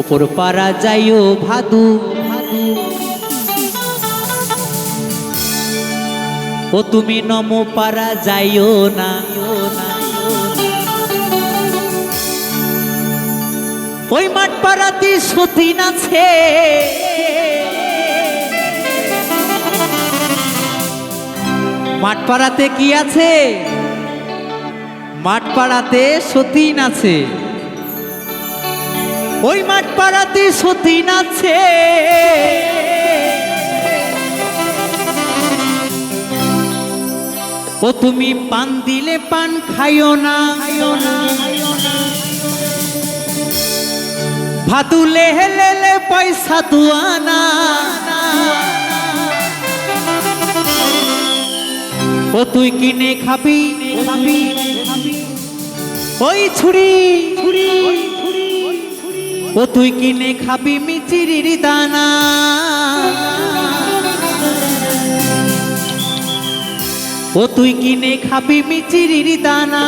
ওপর পাড়া যাইও ভাদু। ও তুমি নম পাড়া যাইও না। ওই মাঠ পাড়াতে সতীন আছে। মাঠ পাড়াতে কি আছে? মাঠ পাড়াতে সতীন আছে। ওই মাঠ পাড়াতে সতীন আছে ও তুমি পান দিলে পান খাইও না। ভাতু লেহে লেলে পয়সা দুয়ানা ও তুই কিনে খাবি। ওই ছুরি ছুরি। ও তুই কিনে খাবি মিচিরির দানা। ও তুই কিনে খাবি মিচিরির দানা।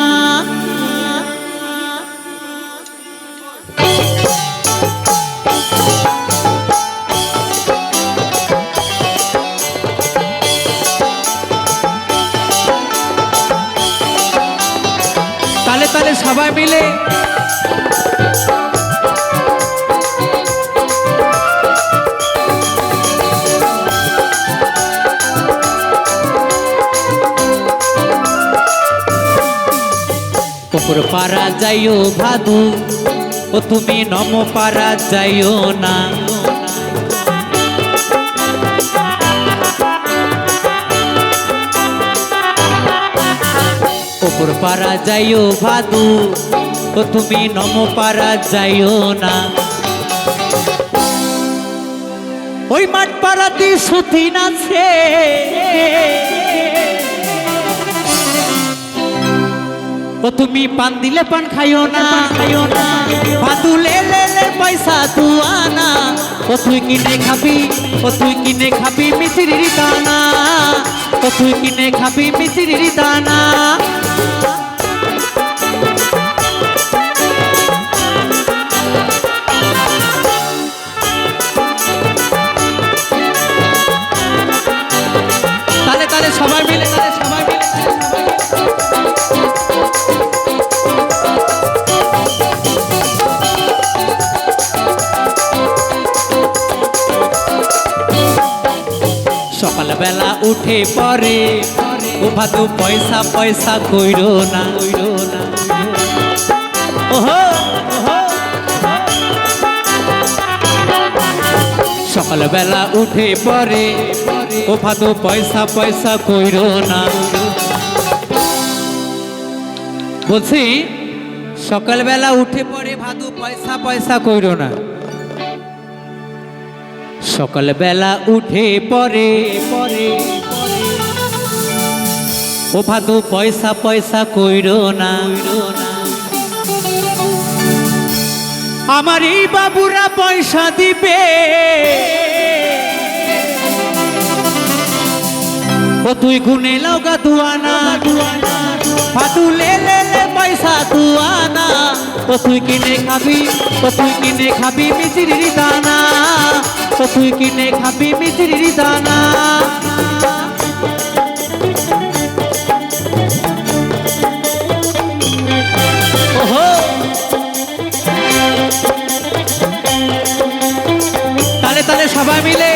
তালে তালে সবাই মিলে ওপর পাড়া যাইও ভাদু, ও তুমি নম পাড়া যাইও না। ওপর পাড়া যাইও ভাদু, ও তুমি নম পাড়া যাইও না। ওই মাঠ পাড়াতে সতীন আছে। ও তুমি পান দিলে পান খাইও না। খাইও না পাতু লে লে লে পয়সা তু আনা ও তুই কিনে খাবি, ও তুই কিনে খাবি মিশ্রির দানা। ও তুই কিনে খাবি মিশ্রির দানা। সকালবেলা উঠে পরে, ও ভাদু পয়সা পয়সা কইরো না। কইরো না। সকালবেলা উঠে পরে, ও ভাদু পয়সা পয়সা কইরো না। বলছি, সকালবেলা উঠে পরে ভাদু পয়সা পয়সা কইরো না। সকালবেলা উঠে পরে পরে ও ভাদু পয়সা পয়সা কইর না। আমার এই বাবুরা পয়সা দিবে। ও তুই গুনে লগা দুয়ানা দুয়ানা। ভাদু লে লে পয়সা দুয়ানা। ও তুই কিনে খাবি, ও তুই কিনে খাবি মিচিরির দানা তো তুই কিনে খাবি মিছরির দানা। তালে সবাই মিলে।